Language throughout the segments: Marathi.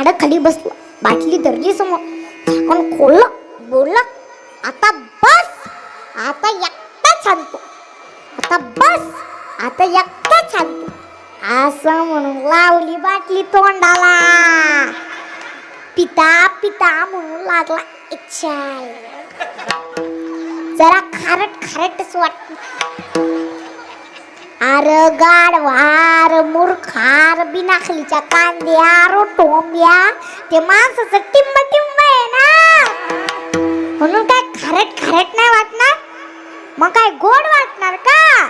झाडाखाली बसला. बाटली धरली समोर. झाकण खोललं बोलला आता बस. आता एकटा छानतो आता बस. आता एकटा छानतो असं म्हणून लावली बाटली तोंडाला. पिता पिता म्हणून लागला इच्छा. जरा खारट खारटच वाटत आर गाड वार मूर्खार बिनाखलीच्या कांद्या रोटोंब्या ते माणसाचं टिंब टिंब आहे ना? म्हणून काय खारट खारट नाही वाटणार? मग काय गोड वाटणार का?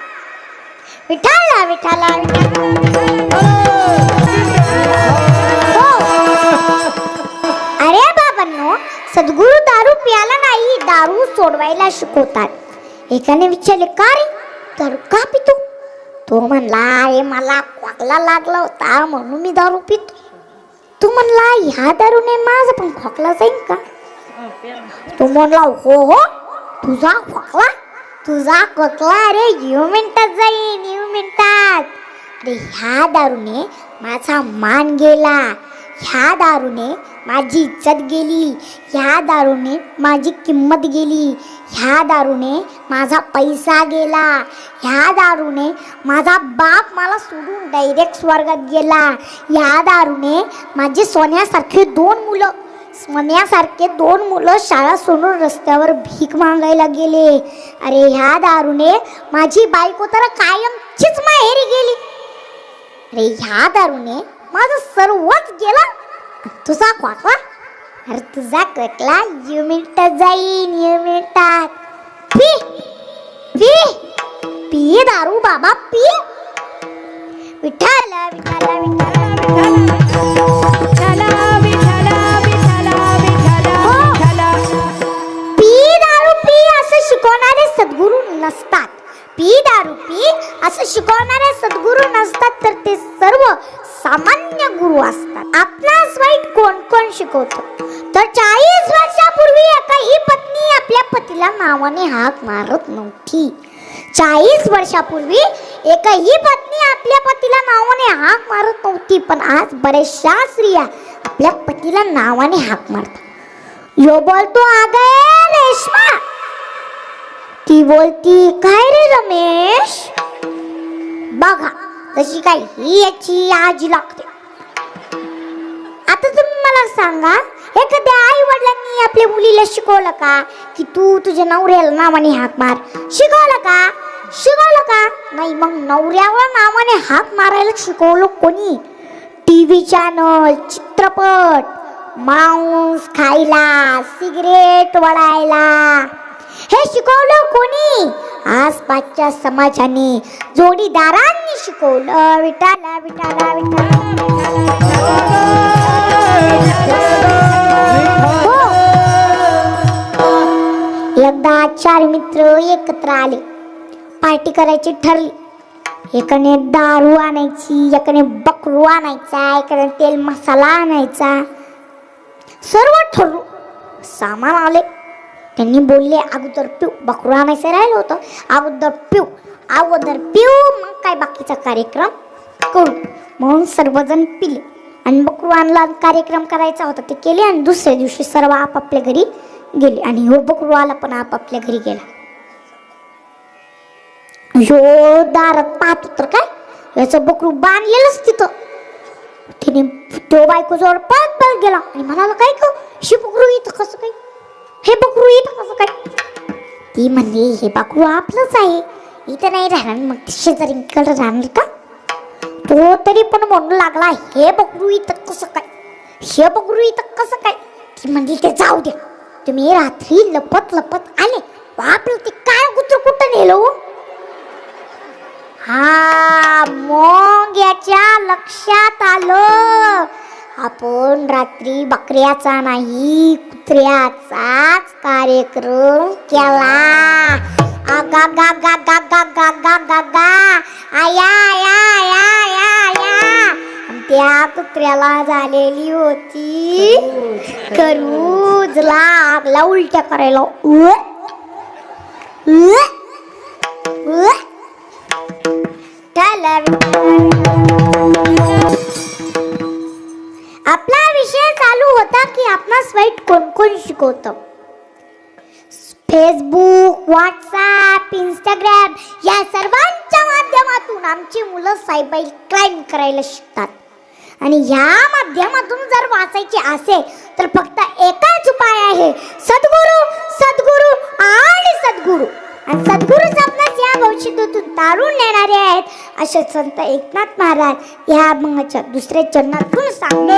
विठाला विठाला हो. अरे बाबांनो सद्गुरू दारू प्याला नाही दारू सोडवायला शिकवतात. एकाने विचारले का रे? दारू का पितो? तो म्हणला अरे मला खोकला लागला होता म्हणून मी दारू पितो. तू म्हणला ह्या दारूने माझा पण खोकला जाईल का? तो म्हणला हो हो तुझा खोकला तुझा खोकला अरे येऊ मिनटात जाईन येऊ मिनटात. अरे ह्या दारूने माझा मान गेला. ह्या दारूने माझी इज्जत गेली. ह्या दारूने माझी किंमत गेली. ह्या दारूने माझा पैसा गेला. ह्या दारूने माझा बाप मला सोडून डायरेक्ट स्वर्गात गेला. ह्या दारूने माझी सोन्यासारखी दोन मुलं सोन्यासारखे दोन मुलं शाळा सोडून रस्त्यावर भीक मागायला गेले. अरे ह्या दारूने माझी बायको तर कायमचीच माहेरी गेली. अरे ह्या दारूने माझं सर्वच गेला. तुझा खोकला अरे तुझा कटला यू मिनिटात जाईन यू मिनिटात पी! पी! पी दारू बाबा पी विठाला विठाला विठाला पी दारू पी असं शिकवणारे सद्गुरू नसतात. पी दारू पी असं शिकवणारे सद्गुरू नसतात. ते सर्व सामान्य गुरु असतात. आपणास वाईट कोण कोण शिकवतो? तर चाळीस वर्षापूर्वी एका ही पत्नी आपल्या पतीला नावाने हाक मारत नव्हती. चाळीस वर्षापूर्वी एका ही पत्नी आपल्या पतीला नावाने हाक मारत नव्हती पण आज बऱ्याचशा स्त्रिया आपल्या पतीला नावाने हाक मारतात. यो बोलतो आगे रेश्मा ती बोलती काय रे रमेश? बघा. कशी काय ही याची आजी लागते. आता तुम्ही मला सांगा एखाद्या आई वडिलांनी आपल्या मुलीला शिकवलं का? की तू तुझ्या नवऱ्याला नावाने हाक मार. शिकवलं का? शिकवलं का? नाही मग नवऱ्याला नावाने हाक मारायला शिकवलं कोणी? टी व्ही चॅनल चित्रपट मांस खायला सिगरेट वळायला. हे शिकवलं कोणी? आसपासच्या समाजाने जोडीदारांनी शिकवलं. विटाला विटाला विटाला हो. एकदा चार मित्र एकत्र आले. पार्टी करायची ठरली. एकाने दारू आणायची एकाने बकरू आणायचा एकाने तेल मसाला आणायचा. सर्व ठरलो सामान आले. त्यांनी बोलले अगोदर पिऊ. बकरू आणायचं राहिलं होतं. अगोदर पिऊ. अगोदर पिऊ. मग काय बाकीचा कार्यक्रम करू? म्हणून सर्वजण पिले. आणि बकरू आणला कार्यक्रम करायचा होता ते केले आणि दुसऱ्या दिवशी सर्व आपापल्या घरी गेले. आणि हो बकरू आला पण आपापल्या घरी गेला. यो दारात पाहतो तर काय? याचं बकरू बांधलेलंच तिथं. तिने तो बायकोजवळ पळत पळत गेला आणि म्हणाला काय ग? शिपकरू बकरू इथं कसं काय हे बकरू इथं कसं काय ती म्हणली हे बकरू आपलंच आहे. इथं नाही राहणार. मग शेजारीकडे राहणार का? तो तरी पण म्हणू लागला हे बकरू इथं कसं काय? हे बकरू इथं कसं काय? ती म्हणली ते जाऊ द्या. तुम्ही रात्री लपत लपत आले. आपलं ते काय कुत्र कुठं नेलं हो? हा मग याच्या लक्षात आलं. आपण रात्री बकऱ्याचा नाही कुत्र्याचाच कार्यक्रम केला आगा गा गा गा गा गा गा गा गा आया आया आया आया या त्या कुत्र्याला झालेली होती खरूजला आगला उलट्या करायला उ उ उ वाईट शिकवतं. फेसबुक व्हॉट्सॲप इंस्टाग्राम या सर्वांच्या माध्यमातून आमची मुलं सायबर क्राईम करायला शिकतात. आणि या माध्यमातून जर वाचायचे असेल तर फक्त एकच उपाय आहे. सद्गुरू सद्गुरू आणि सद्गुरू. आणि सद्गुरूच आपणास या भविष्यातून तारून नेणारे आहेत असे संत एकनाथ महाराज. या अभंगाच्या दुसऱ्या चरणातून सांग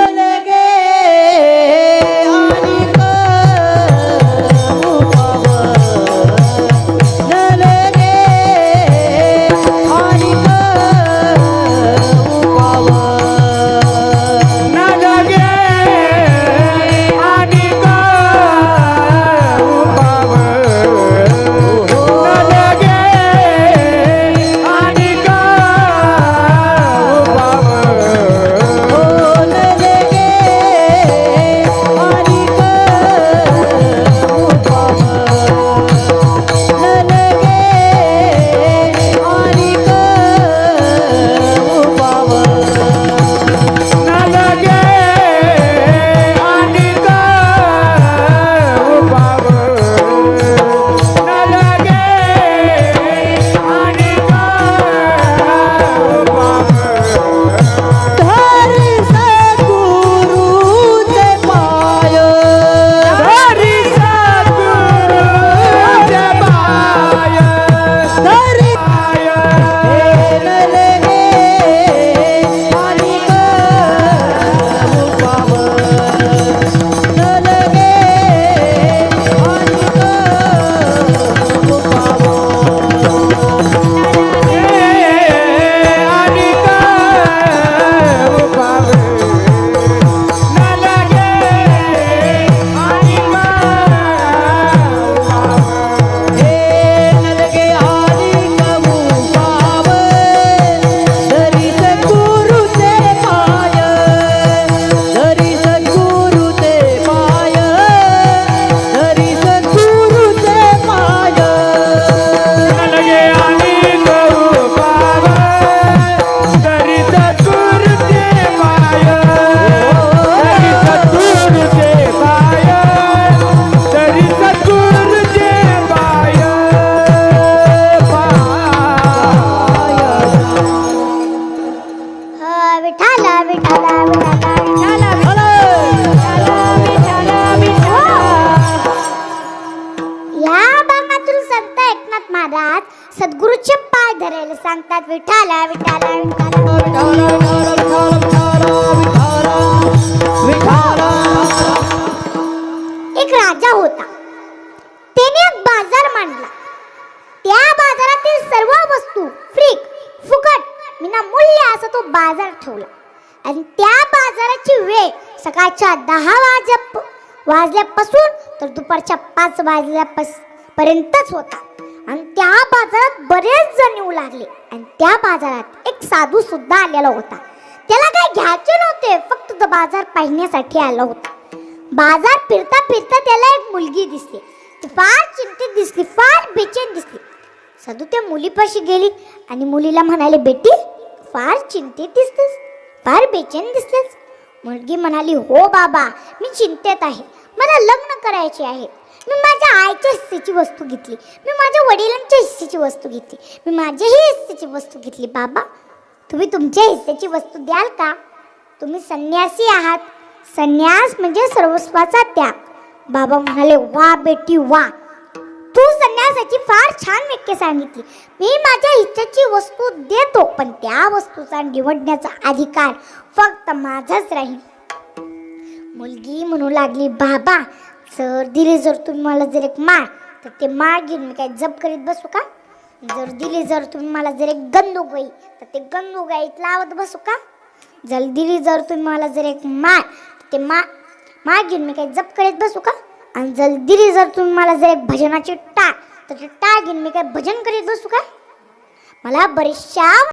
महाराज सद्गुरूचे पाय धरायला सांगतात विठाला विठाला विठाला. एक राजा होता. त्याने एक बाजार मांडला. त्या बाजारातील सर्व वस्तू फ्री फुकट विना मूल्य असा तो बाजार ठेवला. आणि त्या बाजाराची वेळ सकाळच्या दहा वाजे वाजल्यापासून तर दुपारच्या पाच वाजल्यापास पर्यंतच होता. आणि त्या बाजारात बरेच जण येऊ लागले. आणि त्या बाजारात एक साधू सुद्धा आलेला होता. त्याला काही घ्यायचे नव्हते फक्त तो बाजार पाहण्यासाठी आला होता. बाजार फिरता फिरता त्याला एक मुलगी दिसली. ती फार चिंतित दिसली फार बेचैन दिसली. साधू त्या मुलीपाशी गेली आणि मुलीला म्हणाले बेटी फार चिंतित दिसतेस फार बेचैन दिसतेस. मुलगी म्हणाली हो बाबा मी चिंतेत आहे. मला लग्न करायचे आहे. मी माझ्या आईच्या हिस्सेची वस्तू घेतली. मी माझ्या वडिलांच्या हिस्सेची वस्तू घेतली. मी माझ्याही हिस्सेची वस्तू घेतली. बाबा तुम्ही तुमच्या हिस्सेची वस्तू द्याल का? तुम्ही संन्यासी आहात. संन्यास म्हणजे सर्वस्वाचा त्याग. बाबा म्हणाले वा बेटी वा. तू संन्यासाची फार छान व्याख्या सांगितली. मी माझ्या इच्छेची वस्तू देतो पण त्या वस्तूचा निवडण्याचा अधिकार फक्त माझाच राहील. मुलगी म्हणू लागली बाबा जर दिली जर तुम्ही मला जर एक माळ तर ते माळ घेऊन मी काय जप करीत बसू का? जर दिली जर तुम्ही मला जर एक गंदोगाई तर ते गंदोगाईत लावत बसू का? जर दिली जर तुम्ही मला जर एक माळ तर ते मा माळ घेऊन मी काय जप करीत बसू का? आणि जर दिली जर तुम्ही मला जर एक भजनाची टाळ तर ते टाळ घेऊन मी काय भजन करीत बसू का? मला बरेचशा